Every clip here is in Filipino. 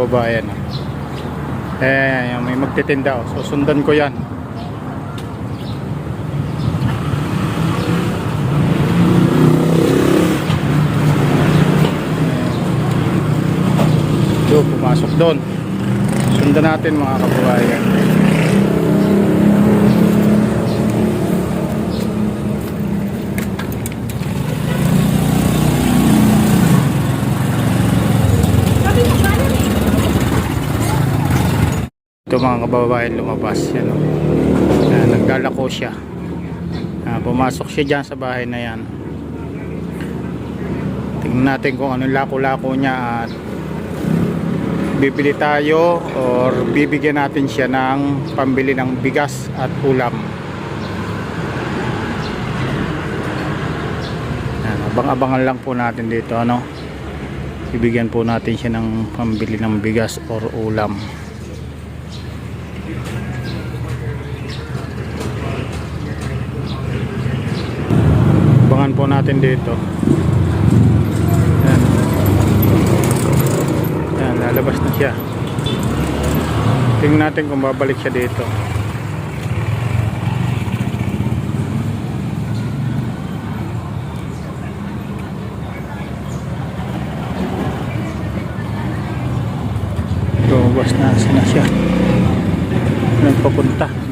Babayan. Eh, yung may magtitinda. Oh. Susundan ko yan. So, pumasok doon. Sundan natin mga kababayan. Ito mga kababayan lumabas. Yan, oh. Yan, naglalako siya. Ah, pumasok siya dyan sa bahay na yan. Tingnan natin kung anong lako-lako niya at bibili tayo or bibigyan natin siya ng pambili ng bigas at ulam. Abang-abangan lang po natin dito ano. Bibigyan po natin siya ng pambili ng bigas or ulam. Abangan po natin dito. Yan. Yan, lalabas na siya. Tingnan natin kung babalik siya dito. Lumabas na. Saan na siya? Nagpapunta.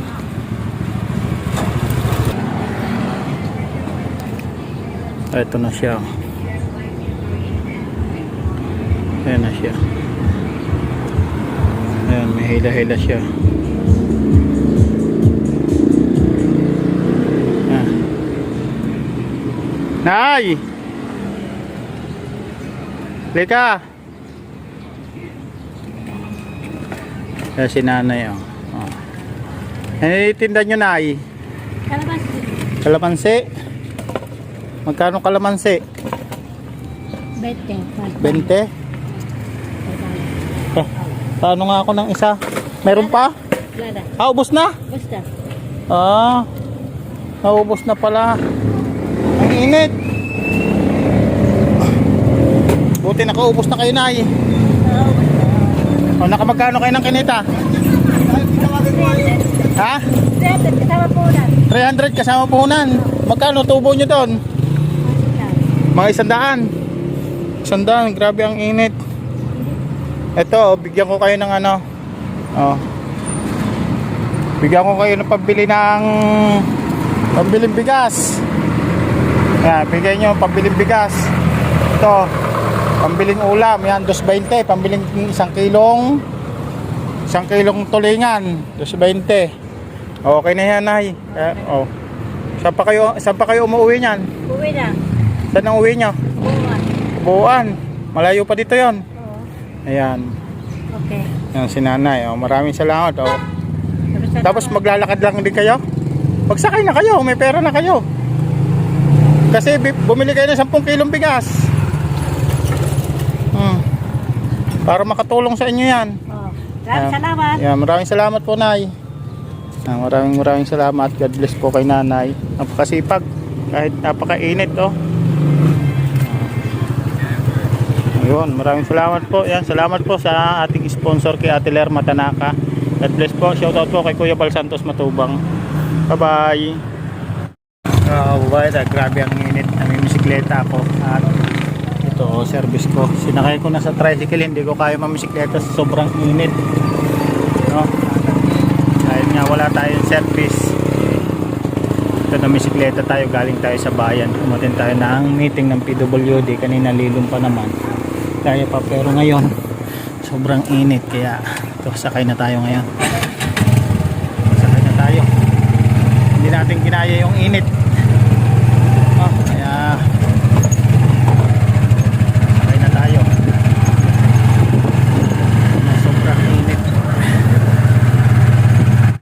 Ito na siya. Ayan na siya. Ayan, may hila-hila siya. Ah. Nay! Lika! Ayan si nanay, oh. oh. Ano itinda nyo, nay? Kalabas. Kalamansi? Magkano kalamansi? Bete. 20? Eh, paano nga ako ng isa? Meron pa? Lada. Ah, ubos na? Basta. Ah, naubos na pala. Ang init. Buti nakaubos na kayo na Oo, basta. O, nakamagkano kayo ng kinita? Ha? Bete, kasama po na. 300 kasama puhunan. Magkano tubo nyo doon? Mga isandaan. Isandaan, grabe ang init. Ito, oh, bigyan ko kayo ng ano. Oh. Bigyan ko kayo ng pambili ng pambiling bigas. Yan, bigyan nyo pambiling bigas. Ito, pambiling ulam. Yan, 2.20. Pambiling isang kilong isang kilong tulingan. 2.20. Okay na yan, Nay. Eh, oh. Saan pa kayo, saan pa kayo umuwi niyan? Uwi na. Saan ang uwi nyo? Buwan. Buuan. Malayo pa dito yon. Oo. Ayan. Okay. Yan si nanay. Oh, maraming salamat. Oh. Tapos, maglalakad lang din kayo? Magsakay na kayo. May pera na kayo. Kasi bumili kayo ng 10 kilong bigas. Hmm. Para makatulong sa inyo yan. Oo. Maraming salamat. Yan, maraming salamat po, Nay. Maraming maraming salamat. God bless po kay Nanay. Napakasipag. Kahit napakainit, oh. Ayun, maraming salamat po. Yan, salamat po sa ating sponsor kay Ate Ler Matanaka. God bless po. Shoutout po kay Kuya Bal Santos Matubang. Bye-bye. Uh, bye grabe ang init. Namimisikleta ako. At ito, oh, service ko. Sinakay ko na sa tricycle. Hindi ko kaya mamisikleta sa sobrang init. No? Dahil nga wala tayong service. Ito na bisikleta tayo. Galing tayo sa bayan. Umatin tayo ng meeting ng PWD. Kanina lilong pa naman. Kaya pa pero ngayon sobrang init. Kaya ito, sakay na tayo ngayon. Sakay na tayo. Hindi natin kinaya yung init.